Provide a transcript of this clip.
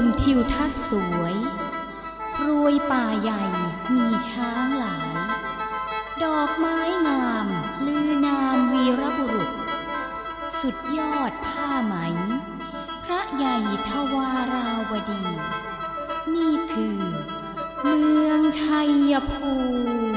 ภูมิทิวทัศน์สวย รวยป่าใหญ่มีช้างหลาย ดอกไม้งาม ลือนามวีรบุรุษ สุดยอดผ้าไหม พระใหญ่ทวาราวดี นี่คือ เมืองชัยภูมิ